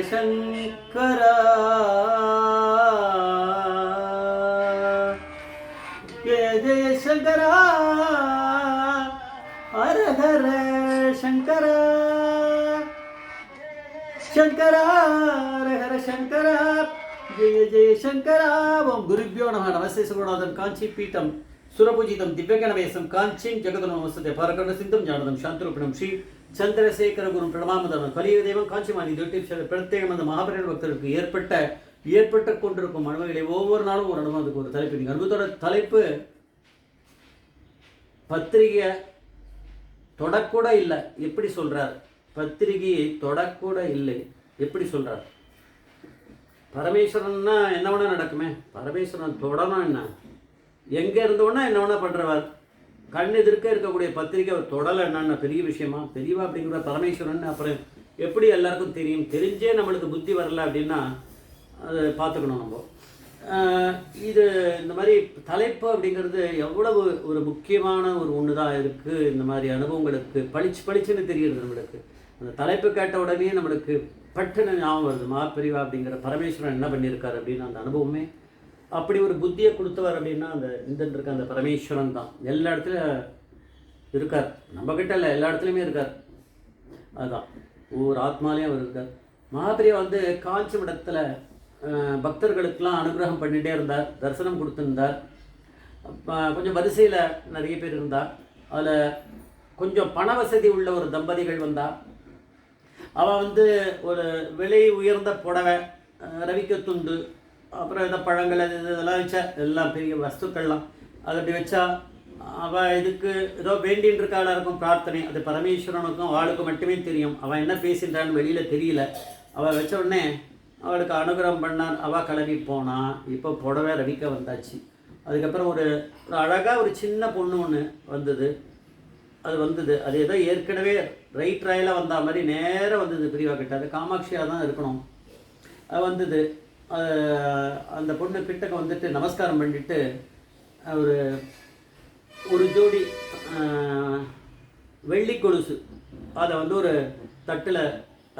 శంకరా జయ జయ శంకరా హర హర శంకరా. శంకరా హర హర శంకరా. జయ జయ శంకరా. ఓం గురుభ్యో నమ. నమస్తే సుగుణాథన్ కాంచీపీఠం. சுரபுஜிதம் சுகுணாதன் காஞ்சி பீட்டம் சுரபூஜிதம் திவ்யகணவேசம் காஞ்சிம் ஜெகதன நமஸ்தே சிந்தம் ஜானதம் சாந்தரூபிணம் ஸ்ரீ சந்திரசேகர குரு பிரணமாமதம் கலிய தெய்வம் காஞ்சிமானி யூடியூப் சேனல் பிரத்யேகம் அந்த மகாபரிண பக்தருக்கு ஏற்பட்ட ஏற்பட்டு கொண்டிருக்கும் அனுபவங்களை ஒவ்வொரு நாளும் ஒரு அனுபவத்துக்கு ஒரு தலைப்பு. நீங்கள் அனுபவத்தோட தலைப்பு பத்திரிகை தொடக்கூட இல்லை. எப்படி சொல்கிறார் பத்திரிகையை தொடக்கூட இல்லை. எப்படி சொல்கிறார் பரமேஸ்வரன்னா என்ன வேணால் நடக்குமே. பரமேஸ்வரன் தொடணும் என்ன? எங்கே இருந்தோன்னா என்ன வேணா பண்றவர் கண் எதிர்க்க இருக்கக்கூடிய பத்திரிகை அவர் தொடலை என்னன்னா பெரிய விஷயமா? பெரியவா அப்படிங்கிற பரமேஸ்வரன் அப்புறம் எப்படி எல்லாருக்கும் தெரியும்? தெரிஞ்சே நம்மளுக்கு புத்தி வரல அப்படின்னா அதை பார்த்துக்கணும் நம்ம. இது இந்த மாதிரி தலைப்பு அப்படிங்கிறது எவ்வளவு ஒரு முக்கியமான ஒரு ஒன்று தான் இருக்குது இந்த மாதிரி அனுபவங்களுக்கு பளிச்சு பளிச்சுன்னு தெரியுது நம்மளுக்கு. அந்த தலைப்பு கேட்ட உடனே நம்மளுக்கு பட்டுன்னு ஞாபகம் வருது. மாப்பிரிவா அப்படிங்கிற பரமேஸ்வரன் என்ன பண்ணியிருக்காரு அப்படின்னு அந்த அனுபவமே அப்படி ஒரு புத்தியை கொடுத்தவர் அப்படின்னா அந்த இந்த இருக்க அந்த பரமேஸ்வரன் தான். எல்லா இடத்துலையும் இருக்கார். நம்மக்கிட்ட இல்லை எல்லா இடத்துலையுமே இருக்கார். அதுதான் ஒவ்வொரு ஆத்மாலையும் அவர் இருக்கார். மகாபிரியா வந்து காஞ்சி மடத்தில் பக்தர்களுக்கெல்லாம் அனுகிரகம் பண்ணிகிட்டே இருந்தார் தரிசனம் கொடுத்துருந்தார். கொஞ்சம் வரிசையில் நிறைய பேர் இருந்தார். அதில் கொஞ்சம் பண வசதி உள்ள ஒரு தம்பதிகள் வந்தா அவள் வந்து ஒரு விலை உயர்ந்த புடவை ரவிக்க துண்டு அப்புறம் இந்த பழங்கள் அது இது இதெல்லாம் வச்சா எல்லாம் பெரிய வஸ்துக்கள்லாம். அதை அப்படி வச்சா அவள் இதுக்கு ஏதோ வேண்டின்னு இருக்காளா இருக்கும் பிரார்த்தனை. அது பரமேஸ்வரனுக்கும் அவளுக்கு மட்டுமே தெரியும். அவன் என்ன பேசின்றான்னு வெளியில் தெரியல. அவள் வச்ச உடனே அவளுக்கு அனுகிரகம் பண்ணான் அவள் கிளம்பி போனான் இப்போ புடவை ரவிக்க வந்தாச்சு. அதுக்கப்புறம் ஒரு ஒரு அழகாக ஒரு சின்ன பொண்ணு ஒன்று வந்தது. அது வந்தது. அது ஏதோ ஏற்கனவே ரைட் ராயில் வந்த மாதிரி நேராக வந்தது பிரிவா கிட்ட. அது காமாட்சியாக தான் இருக்கணும். அது வந்தது. அந்த பொண்ணு கிட்டக்க வந்துட்டு நமஸ்காரம் பண்ணிட்டு அவர் ஒரு ஜோடி வெள்ளி கொலுசு. அதை வந்து ஒரு தட்டில்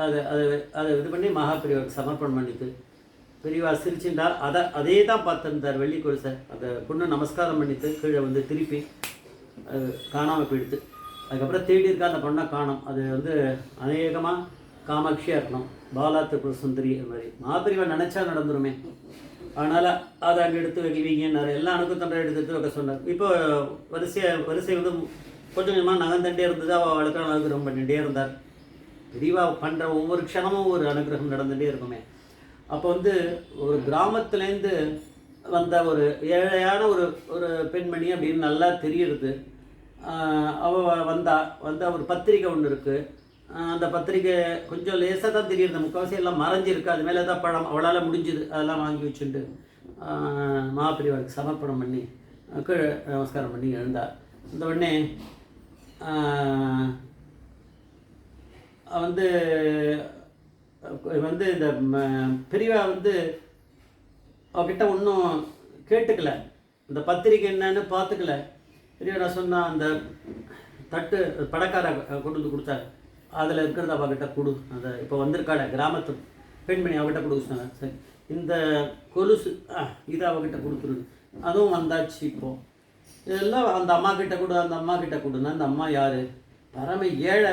அதை அதை அதை இது பண்ணி மகா சமர்ப்பணம் பண்ணிட்டு பெரியவா சிரிச்சுண்டா அதை அதே தான் பார்த்துருந்தார் வெள்ளி கொலுசை. அந்த பொண்ணு நமஸ்காரம் பண்ணிட்டு கீழே வந்து திருப்பி அது காணாமல் போயிடுது. அதுக்கப்புறம் தேடி இருக்கா அந்த பொண்ணை காணோம். அது வந்து அநேகமாக காமாட்சியாக இருக்கணும். பாலா திரிபுர சுந்தரி அது மாதிரி. மாதிரிவா நினச்சா நடந்துருமே. அதனால் அதை அங்கே எடுத்து வைக்க நிறைய எல்லா அணுக்கும் எடுத்து எடுத்து வைக்க சொன்னார். இப்போ வரிசையை வரிசை வந்து கொஞ்சம் கொஞ்சமாக நகர்ந்துட்டே இருந்தது. அவள் அவளுக்கு அனுகிரகம் பண்ணிகிட்டே இருந்தார். விரிவாக பண்ணுற ஒவ்வொரு க்ஷணமும் ஒரு அனுகிரகம் நடந்துகிட்டே இருக்குமே. அப்போ வந்து ஒரு கிராமத்துலேருந்து வந்த ஒரு ஏழையான ஒரு ஒரு பெண்மணி அப்படின்னு நல்லா தெரியுது அவள் வந்தா வந்த ஒரு பத்திரிக்கை ஒன்று இருக்குது அந்த பத்திரிக்கை கொஞ்சம் லேசாக தான் தெரியுது. முக்கால்வாசி எல்லாம் மறைஞ்சிருக்கு. அது மேலே தான் பழம் அவளால் முடிஞ்சுது. அதெல்லாம் வாங்கி வச்சுட்டு மகாபிரிவாருக்கு சமர்ப்பணம் பண்ணி கீழே நமஸ்காரம் பண்ணி எழுந்தார் இந்த உடனே வந்து வந்து இந்த பெரியவா வந்து அவகிட்ட ஒன்றும் கேட்டுக்கல. இந்த பத்திரிக்கை என்னன்னு பார்த்துக்கல பெரியவா நான் அந்த தட்டு படக்கார கொண்டு வந்து கொடுத்தாரு. அதில் இருக்கிறத அவகிட்ட கொடு. அந்த இப்போ வந்திருக்காள கிராமத்து பெண்மணி அவகிட்ட கொடுக்க சொன்னாங்க சரி. இந்த கொலுசு ஆ, இதை அவகிட்ட கொடுத்துருது அதுவும் வந்தாச்சு இப்போது இதெல்லாம் அந்த அம்மா கிட்ட கொடு அந்த அம்மா கிட்ட கொடுன்னா அந்த அம்மா யார்? பரம ஏழை.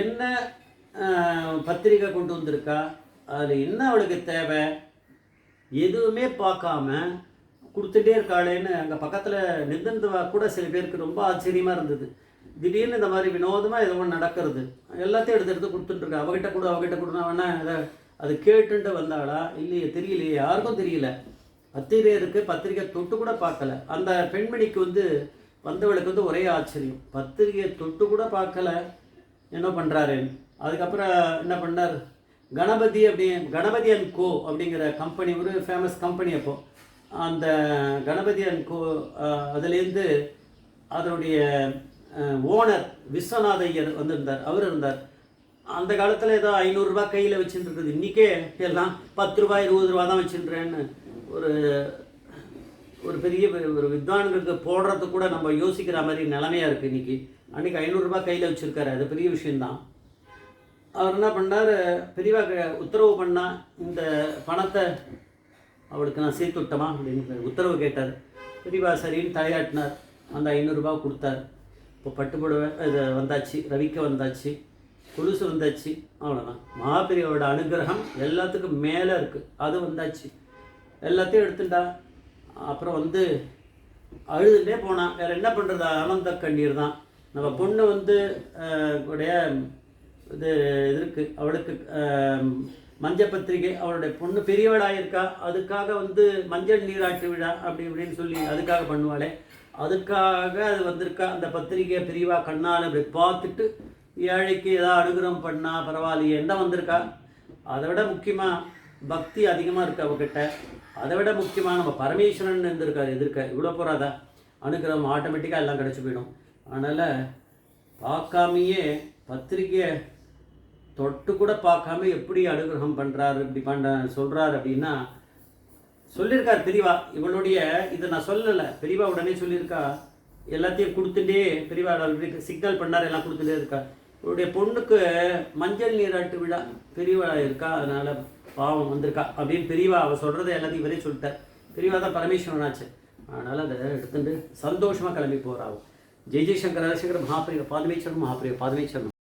என்ன பத்திரிக்கை கொண்டு வந்திருக்கா? அதில் என்ன அவளுக்கு தேவை? எதுவுமே பார்க்காம கொடுத்துட்டே இருக்காளேன்னு அங்கே பக்கத்தில் நிர்ந்தவா கூட சில பேருக்கு ரொம்ப ஆச்சரியமாக இருந்தது. திடீர்னு இந்த மாதிரி வினோதமாக ஏதோ ஒன்று நடக்கிறது. எல்லாத்தையும் எடுத்து எடுத்து கொடுத்துட்டுருக்கா அவகிட்ட கொடு அவகிட்ட கொடுனா வேணா அதை அது கேட்டுன்ட்டு வந்தாளா? இல்லையே தெரியலையே. யாருக்கும் தெரியல. பத்திரிகை இருக்குது பத்திரிக்கை தொட்டு கூட பார்க்கல. அந்த பெண்மணிக்கு வந்து வந்தவளுக்கு வந்து ஒரே ஆச்சரியம். பத்திரிகையை தொட்டு கூட பார்க்கல. என்ன பண்ணுறாரு அதுக்கப்புறம் என்ன பண்ணார்? கணபதி அப்படி கணபதி அண்ட் கோ அப்படிங்கிற கம்பெனி ஒரு ஃபேமஸ் கம்பெனி அப்போ. அந்த கணபதி அண்ட் கோ அதுலேருந்து அதனுடைய ஓனர் விஸ்வநாத ஐயர் வந்திருந்தார். அவர் இருந்தார். அந்த காலத்தில் ஏதோ ஐநூறுரூபா கையில் வச்சுட்டு இருக்குது. இன்றைக்கே எல்லாம் பத்து ரூபாய் இருபது ரூபா தான் வச்சுட்டுறேன்னு ஒரு ஒரு பெரிய ஒரு வித்வான்களுக்கு போடுறது கூட நம்ம யோசிக்கிற மாதிரி நிலமையாக இருக்குது இன்றைக்கி அன்றைக்கி ஐநூறுரூபா கையில் வச்சுருக்காரு. அது பெரிய விஷயந்தான் அவர் என்ன பண்ணார்? பெரியவா உத்தரவு பண்ணால் இந்த பணத்தை அவளுக்கு நான் சேர்த்து விட்டமா அப்படின்னு உத்தரவு கேட்டார். பெரியவா சரின்னு தலையாட்டினார். அந்த ஐநூறுரூபா கொடுத்தார். இப்போ பட்டுப்புடவை இது வந்தாச்சு ரவிக்க வந்தாச்சு கொலுசு வந்தாச்சு அவ்வளோதான் மகாபிரியோட அனுகிரகம் எல்லாத்துக்கும் மேலே இருக்குது அது வந்தாச்சு. எல்லாத்தையும் எடுத்துட்டா அப்புறம் வந்து அழுதுகிட்டே போனான் வேறு என்ன பண்ணுறது ஆனந்த கண்ணீர் தான். நம்ம பொண்ணு வந்து உடைய இது இது இருக்குது அவளுக்கு மஞ்ச பத்திரிகை அவளுடைய பொண்ணு பெரியவளாக இருக்கா அதுக்காக வந்து மஞ்சள் நீராட்டு விழா அப்படி இப்படின்னு சொல்லி அதுக்காக பண்ணுவாளே. அதுக்காக அது வந்திருக்கா அந்த பத்திரிகையை பிரிவாக கண்ணால் இப்படி பார்த்துட்டு ஏழைக்கு ஏதாவது அனுகிரகம் பண்ணால் பரவாயில்லையே என்ன வந்திருக்கா? அதை விட முக்கியமாக பக்தி அதிகமாக இருக்கு அவகிட்ட. அதை விட முக்கியமாக நம்ம பரமேஸ்வரன் இருந்திருக்கார் எதிர்க்க இவ்வளோ போகிறாதா அனுகிரகம் ஆட்டோமேட்டிக்காக எல்லாம் கிடச்சி போயிடும். அதனால் பார்க்காமையே பத்திரிக்கையை தொட்டு கூட பார்க்காம எப்படி அனுகிரகம் பண்ணுறாரு இப்படி பண்ண சொல்கிறாரு அப்படின்னா சொல்லியிருக்கார் பெரியவா இவளுடைய இதை நான் சொல்லலை. பெரியவா உடனே சொல்லியிருக்கா எல்லாத்தையும் கொடுத்துட்டே பெரியவா சிக்னல் பண்ணார் எல்லாம் கொடுத்துட்டே இருக்கா. இவருடைய பொண்ணுக்கு மஞ்சள் நீராட்டு விழா பெரியவா இருக்கா அதனால் பாவம் வந்திருக்கா அப்படின்னு பெரியவா அவள் சொல்கிறத எல்லாத்தையும் இவரே சொல்லிட்டார். பெரியவா தான் பரமேஸ்வரனாச்சு அதனால் அதை எடுத்துட்டு சந்தோஷமாக கிளம்பி போகிறாவும் ஜெய் ஜெய்சங்கர் ஹரசங்கர் மகாபிரிவ பாதமேஸ்வரன் மகாபிரிவ பாதமேஸ்வரன்.